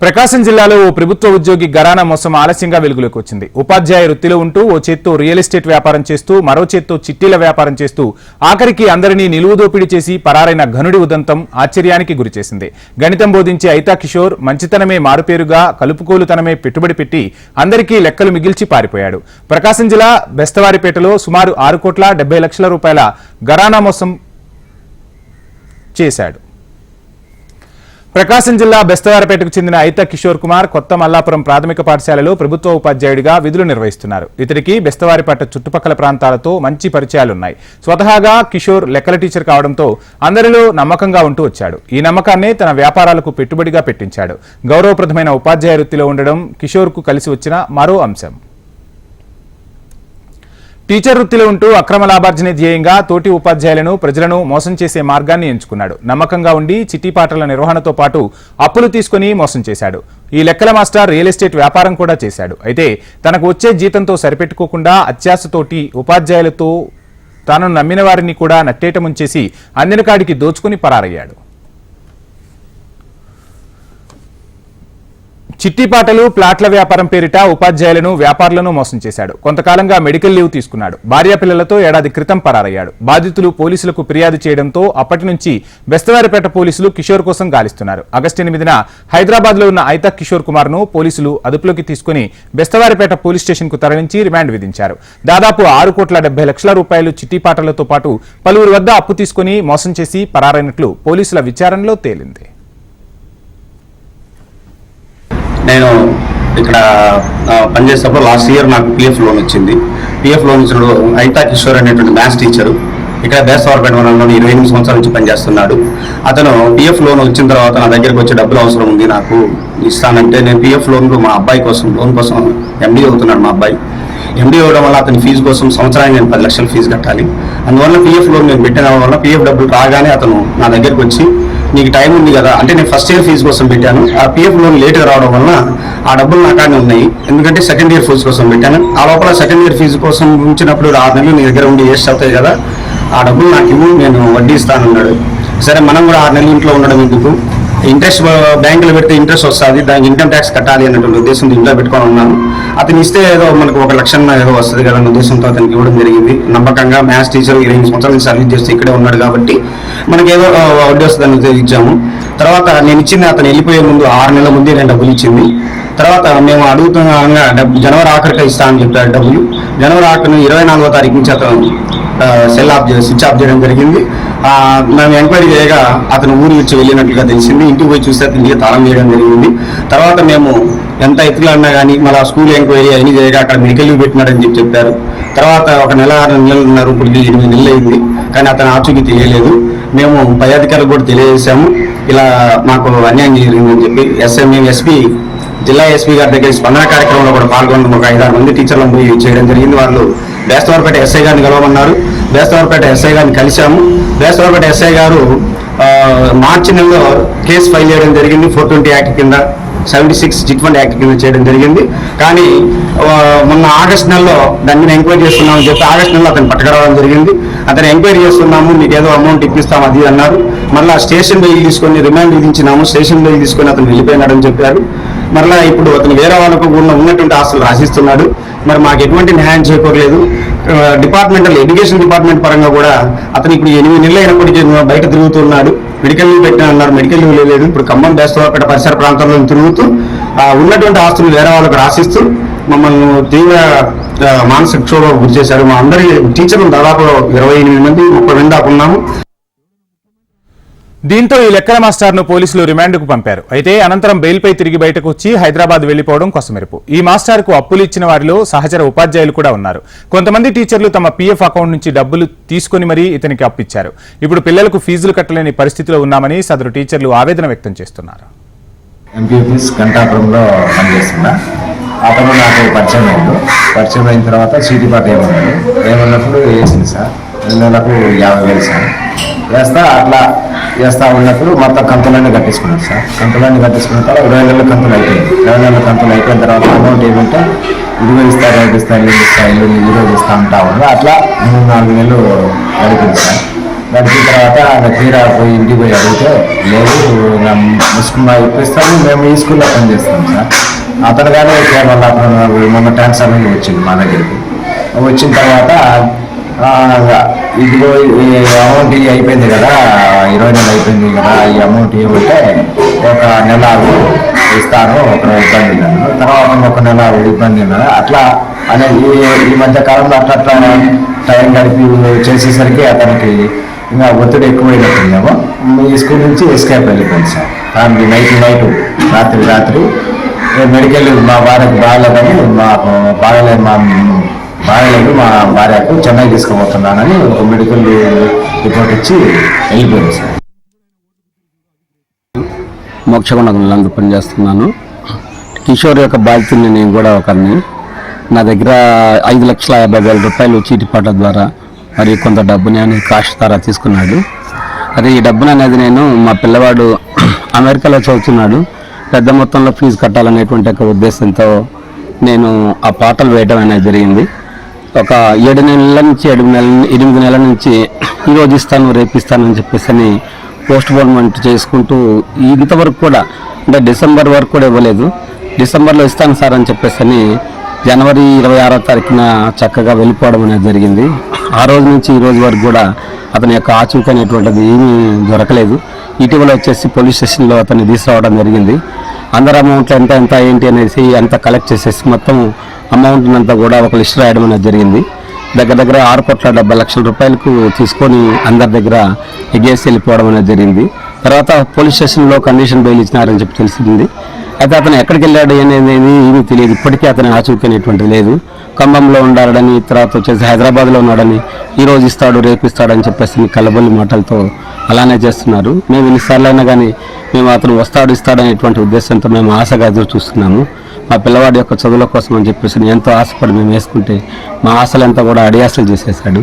ప్రకాశం జిల్లాలో ఓ ప్రభుత్వ ఉద్యోగి గరానా మోసం ఆలస్యంగా వెలుగులోకి వచ్చింది. ఉపాధ్యాయ వృత్తిలో ఉంటూ ఓ చేత్తో రియల్ ఎస్టేట్ వ్యాపారం చేస్తూ మరో చేత్తో చిట్టీల వ్యాపారం చేస్తూ ఆఖరికి అందరినీ నిలువు దోపిడీ చేసి పరారైన ఘనుడి ఉదంతం ఆశ్చర్యానికి గురిచేసింది. గణితం బోధించే ఐతా కిషోర్ మంచితనమే మారుపేరుగా కలుపుకోలుతనమే పెట్టుబడి పెట్టి అందరికీ లెక్కలు మిగిల్చి పారిపోయాడు. ప్రకాశం జిల్లా బెస్తవారిపేటలో సుమారు ఆరు కోట్ల డెబ్బై లక్షల రూపాయల గరానా మోసం చేశాడు. ప్రకాశం జిల్లా బెస్తవారపేటకు చెందిన ఐత కిషోర్ కుమార్ కొత్త మల్లాపురం ప్రాథమిక పాఠశాలలో ప్రభుత్వ ఉపాధ్యాయుడిగా విధులు నిర్వహిస్తున్నారు. ఇతడికి బెస్తవారిపేట చుట్టుపక్కల ప్రాంతాలతో మంచి పరిచయాలున్నాయి. స్వతహాగా కిషోర్ లెక్కల టీచర్ కావడంతో అందరిలో నమ్మకంగా ఉంటూ వచ్చాడు. ఈ నమ్మకాన్నే తన వ్యాపారాలకు పెట్టుబడిగా పెట్టించాడు. గౌరవప్రదమైన ఉపాధ్యాయ వృత్తిలో ఉండడం కిషోర్కు కలిసి వచ్చిన మరో అంశం. టీచర్ వృత్తిలో ఉంటూ అక్రమ లాభార్జన ధ్యేయంగా తోటి ఉపాధ్యాయులను ప్రజలను మోసం చేసే మార్గాన్ని ఎంచుకున్నాడు. నమ్మకంగా ఉండి చిట్టిపాటల నిర్వహణతో పాటు అప్పులు తీసుకుని మోసం చేశాడు. ఈ లెక్కల మాస్టర్ రియల్ ఎస్టేట్ వ్యాపారం కూడా చేశాడు. అయితే తనకు వచ్చే జీతంతో సరిపెట్టుకోకుండా అత్యాశతోటి ఉపాధ్యాయులతో తాను నమ్మిన వారిని కూడా నట్టేట ముంచేసి అందిన కాడికి దోచుకుని పరారయ్యాడు. చిట్టిపాటలు ప్లాట్ల వ్యాపారం పేరిట ఉపాధ్యాయులను వ్యాపారులను మోసం చేశాడు. కొంతకాలంగా మెడికల్ లీవ్ తీసుకున్నాడు. భార్యాపిల్లలతో ఏడాది క్రితం పరారయ్యాడు. బాధితులు పోలీసులకు ఫిర్యాదు చేయడంతో అప్పటి నుంచి బెస్తవారిపేట పోలీసులు కిషోర్ కోసం గాలిస్తున్నారు. ఆగస్టు ఎనిమిదిన హైదరాబాద్లో ఉన్న ఐతా కిషోర్ కుమార్ను పోలీసులు అదుపులోకి తీసుకుని బెస్తవారిపేట పోలీస్ స్టేషన్కు తరలించి రిమాండ్ విధించారు. దాదాపు ఆరు కోట్ల డెబ్బై లక్షల రూపాయలు చిట్టిపాటలతో పాటు పలువురు వద్ద అప్పు తీసుకుని మోసం చేసి పరారైనట్లు పోలీసుల విచారణలో తేలింది. నేను ఇక్కడ పనిచేసేటప్పుడు లాస్ట్ ఇయర్ నాకు పిఎఫ్ లోన్ వచ్చింది. పిఎఫ్ లోన్ ఇచ్చినప్పుడు ఐతా కిషోర్ అనేటువంటి మ్యాథ్స్ టీచరు ఇక్కడ బేసవారపేట మండలంలో ఇరవై ఎనిమిది సంవత్సరాల నుంచి పనిచేస్తున్నాడు. అతను పిఎఫ్ లోన్ వచ్చిన తర్వాత నా దగ్గరికి వచ్చే డబ్బులు అవసరం ఉంది నాకు ఇస్తానంటే నేను పిఎఫ్ లోన్లు మా అబ్బాయి కోసం లోన్ కోసం ఎండి అవుతున్నాడు మా అబ్బాయి. ఎండి అవ్వడం వల్ల అతని ఫీజు కోసం సంవత్సరానికి నేను పది లక్షల ఫీజు కట్టాలి. అందువల్ల పిఎఫ్ లోన్ నేను పెట్టిన వల్ల పిఎఫ్ డబ్బులు రాగానే అతను నా దగ్గరికి వచ్చి నీకు టైం ఉంది కదా అంటే నేను ఫస్ట్ ఇయర్ ఫీజు కోసం పెట్టాను. ఆ పిఎఫ్ లోన్ లేట్గా రావడం వల్ల ఆ డబ్బులు నా కానీ ఉన్నాయి. ఎందుకంటే సెకండ్ ఇయర్ ఫీజు కోసం పెట్టాను. ఆ లోపల సెకండ్ ఇయర్ ఫీజు కోసం ఉంచినప్పుడు ఆరు నెలలు నీ దగ్గర ఉండి వేస్ట్ అవుతాయి కదా ఆ డబ్బులు నాకు ఇవ్వు నేను వడ్డీ ఇస్తానన్నాడు. సరే మనం కూడా ఆరు నెలలు ఇంట్లో ఉండడం ఎందుకు? ఇంట్రెస్ట్ బ్యాంకులో పెడితే ఇంట్రెస్ట్ వస్తుంది దానికి ఇన్కమ్ ట్యాక్స్ కట్టాలి అనేటువంటి ఉద్దేశంతో ఇంట్లో పెట్టుకొని ఉన్నాను. అతను ఇస్తే ఏదో మనకు ఒక లక్ష ఏదో వస్తుంది కదా అనే ఉద్దేశంతో అతనికి ఇవ్వడం జరిగింది. నమ్మకంగా మ్యాథ్స్ టీచర్ ఇరవై సంవత్సరాలు సంవత్సరాల నుంచి సర్వీస్ చేస్తే ఇక్కడే ఉన్నాడు కాబట్టి మనకి ఏదో వడ్డీ వస్తుందని ఇచ్చాము తర్వాత నేను ఇచ్చింది అతను వెళ్ళిపోయే ముందు ఆరు నెలల ముందే నేను డబ్బులు ఇచ్చింది. తర్వాత మేము అడుగుతున్నా డబ్బు జనవరి ఆఖరికి ఇస్తా అని చెప్పారు డబ్బులు. జనవరి ఆఖరిని ఇరవై నాలుగో తారీఖు నుంచి అతను సెల్ ఆఫ్ స్విచ్ ఆఫ్ చేయడం జరిగింది. మేము ఎంక్వైరీ చేయగా అతను ఊరు నుంచి వెళ్ళినట్లుగా తెలిసింది. ఇంటికి పోయి చూస్తే అతనికి తాళం వేయడం జరిగింది. తర్వాత మేము ఎంత ఎత్తులన్నా కానీ మళ్ళీ స్కూల్ ఎంక్వైరీ అన్ని చేయగా అక్కడ మెడికల్ లీవ్ పెట్టినాడని చెప్పి చెప్పారు. తర్వాత ఒక నెల ఆరు నెలలున్నర ఇప్పటికి ఎనిమిది నెలలు అయింది. కానీ అతను ఆచూకీ తెలియలేదు. మేము పై అధికారులు కూడా తెలియజేశాము. ఇలా మాకు అన్యాయం జరిగిందని చెప్పి ఎస్ఎంఏ ఎస్పీ జిల్లా ఎస్పీ గారి దగ్గర స్పందన కార్యక్రమంలో కూడా పాల్గొన్న. ఒక ఐదారు మంది టీచర్లను పోయి చేయడం జరిగింది. వాళ్ళు బేస్తవారపేట ఎస్ఐ గారిని కలవమన్నారు బేస్తవారపేట ఎస్ఐ గారిని కలిశాము. బేస్తవారపేట ఎస్ఐ గారు మార్చి నెలలో కేసు ఫైల్ చేయడం జరిగింది. ఫోర్ ట్వంటీ యాక్ట్ కింద seventy six chit fund act కింద చేయడం జరిగింది. కానీ మొన్న ఆగస్ట్ నెలలో దాని మీద ఎంక్వైరీ చేస్తున్నామని చెప్పి ఆగస్ట్ నెలలో అతను పట్టుకురావడం జరిగింది. అతను ఎంక్వైరీ చేస్తున్నాము మీకు ఏదో అమౌంట్ ఇప్పిస్తాం అది అన్నారు. మళ్ళీ స్టేషన్ బెయిల్ తీసుకొని రిమాండ్ విధించినాము. స్టేషన్ బెయిల్ తీసుకొని అతను వెళ్ళిపోయినాడని చెప్పారు. మరలా ఇప్పుడు అతను వేరే వాళ్ళకు ఉన్న ఉన్నటువంటి ఆస్తులు రాసిస్తున్నాడు. మరి మాకు ఎటువంటి న్యాయం చేకూరలేదు. డిపార్ట్మెంటల్ ఎడ్యుకేషన్ డిపార్ట్మెంట్ పరంగా కూడా అతను ఇప్పుడు ఎనిమిది నెలలు అయినప్పటికీ బయట తిరుగుతున్నాడు మెడికల్ లీవ్ పెట్టిన అన్నారు మెడికల్ లీవ్ లేదు. ఇప్పుడు ఖమ్మం బేస్తవాపేట పరిసర ప్రాంతాల్లో తిరుగుతూ ఉన్నటువంటి ఆస్తులు వేరే వాళ్ళకు రాసిస్తూ మమ్మల్ని తీవ్ర మానసిక క్షోభకు గురి చేశారు. మా అందరి టీచర్లు దాదాపు ఇరవై ఎనిమిది మంది ముప్పై మంది దాకా ఉన్నాము. దీంతో ఈ లెక్కల మాస్టార్ను పోలీసులు రిమాండ్కు పంపారు. అయితే అనంతరం బెయిల్పై తిరిగి బయటకు వచ్చి హైదరాబాద్ వెళ్ళిపోవడం కొసమెరుపు. ఈ మాస్టర్కు అప్పులు ఇచ్చిన వారిలో సహచర ఉపాధ్యాయులు కూడా ఉన్నారు. కొంతమంది టీచర్లు తమ పీఎఫ్ అకౌంట్ నుంచి డబ్బులు తీసుకుని మరీ ఇతనికి అప్పిచ్చారు. ఇప్పుడు పిల్లలకు ఫీజులు కట్టలేని పరిస్థితిలో ఉన్నామని సదరు టీచర్లు ఆవేదన వ్యక్తం చేస్తున్నారు. పనిచేస్తున్నా. అతను నాకు పరిచయం అయింది పరిచయం అయిన తర్వాత చీటిపాట ఏమన్నాడు ఏమన్నప్పుడు వేసింది సార్? రెండు నెలలకు యాభై వేలు సార్. వేస్తా అట్లా వేస్తా ఉన్నప్పుడు మొత్తం కంతులన్నీ కట్టించుకున్నాం సార్. కంతులన్నీ కట్టించుకున్న తర్వాత ఇరవై నెలల కంతులు అయిపోయాయి. ఇరవై నెలల కంతులు అయిపోయిన తర్వాత అమౌంట్ ఏమంటే ఇదిగో ఇస్తా రేపు ఇస్తా ఇల్లు ఇస్తా ఇల్లు ఈ రోజు ఇస్తా ఉంటా ఉన్నాడు అట్లా మూడు నాలుగు నెలలు గడిపింది సార్. గడిపిన తర్వాత ఆయన తీరా పోయి ఇంటికి పోయి అడిగితే లేదు నా ముసుగు ఇప్పిస్తాము మేము ఈ స్కూల్లో పనిచేస్తాం సార్. అతను కానీ కేవలం అతను మొన్న ట్రాన్స్ఫర్ వచ్చింది మా దగ్గరికి. వచ్చిన తర్వాత ఇదిగో ఈ అమౌంట్ ఇవి అయిపోయింది కదా ఇరవై నెలలు అయిపోయింది కదా ఈ అమౌంట్ ఇవ్వమంటే ఒక నెల ఇస్తాను ఒక ఇబ్బంది లేదు. తర్వాత ఒక నెల ఇబ్బంది ఉన్నది అట్లా అనే ఈ ఈ మధ్య కాలంలో అట్లా అట్లా టైం గడిపి చేసేసరికి అతనికి ఇంకా ఒత్తిడి ఎక్కువైనట్టుందేమో ఈ స్కూల్ నుంచి ఎస్కేప్ వెళ్ళిపోయింది సార్. ఫ్యామిలీ నైట్ నైట్ రాత్రి రాత్రి. మెడికల్ మా వారికి బాగాలేదని మాకు బాగాలేదు మా మా భార్యకు చెన్నై తీసుకుపోతున్నానని ఒక మెడికల్ రిపోర్ట్ ఇచ్చి వెళ్ళిపోయింది సార్. మోక్షగుణంలో పనిచేస్తున్నాను. కిషోర్ యొక్క బాధితుడిని నేను కూడా ఒకరిని నా దగ్గర ఐదు లక్షల యాభై వేల రూపాయలు చీటిపాట ద్వారా మరి కొంత డబ్బుని అని కాస్ట్ ద్వారా తీసుకున్నాడు. అదే ఈ డబ్బుని అనేది నేను మా పిల్లవాడు అమెరికాలో చదువుతున్నాడు. పెద్ద మొత్తంలో ఫీజు కట్టాలనేటువంటి ఒక ఉద్దేశంతో నేను ఆ పాటలు వేయడం అనేది జరిగింది. ఒక ఏడు నెలల నుంచి ఏడు నెలల ఎనిమిది నెలల నుంచి ఈరోజు ఇస్తాను రేపు అని చెప్పేసి అని పోస్ట్ పోన్మెంట్ చేసుకుంటూ ఇంతవరకు కూడా అంటే డిసెంబర్ వరకు కూడా ఇవ్వలేదు. డిసెంబర్లో ఇస్తాను సార్ అని చెప్పేసి అని జనవరి ఇరవై ఆరో తారీఖున చక్కగా వెళ్ళిపోవడం అనేది జరిగింది. ఆ రోజు నుంచి ఈ రోజు వరకు కూడా అతని యొక్క ఆచూక అనేటువంటిది ఏమీ దొరకలేదు. ఇటీవల వచ్చేసి పోలీస్ స్టేషన్లో అతన్ని తీసుకురావడం జరిగింది. అందరు అమౌంట్ ఎంత ఎంత ఏంటి అనేసి అంత కలెక్ట్ చేసేసి మొత్తం అమౌంట్ అంతా కూడా ఒక లిస్ట్ రాయడం అనేది జరిగింది. దగ్గర దగ్గర ఆరు కోట్ల డెబ్బై లక్షల రూపాయలకు తీసుకొని అందరి దగ్గర ఎగేసి వెళ్ళిపోవడం అనేది జరిగింది. తర్వాత పోలీస్ స్టేషన్లో కండిషన్ బెయిల్ ఇచ్చినారని చెప్పి తెలిసింది అయితే అతను ఎక్కడికి వెళ్ళాడు అనేది ఏమీ తెలియదు. ఇప్పటికీ అతని ఆచూకీ అనేటువంటిది లేదు. ఖమ్మంలో ఉన్నాడని తర్వాత వచ్చేసి హైదరాబాద్లో ఉన్నాడని ఈ రోజు ఇస్తాడు రేపు ఇస్తాడని చెప్పేసి కలబొల్లి మాటలతో అలానే చేస్తున్నారు. మేము ఎన్నిసార్లు అయినా కానీ మేము అతను వస్తాడు ఇస్తాడనేటువంటి ఉద్దేశంతో మేము ఆశగా ఎదురు చూస్తున్నాము. మా పిల్లవాడి యొక్క చదువుల కోసం అని చెప్పేసి ఎంతో ఆశపడి మేము వేసుకుంటే మా ఆశలంతా కూడా అడియాసలు చేసేసాడు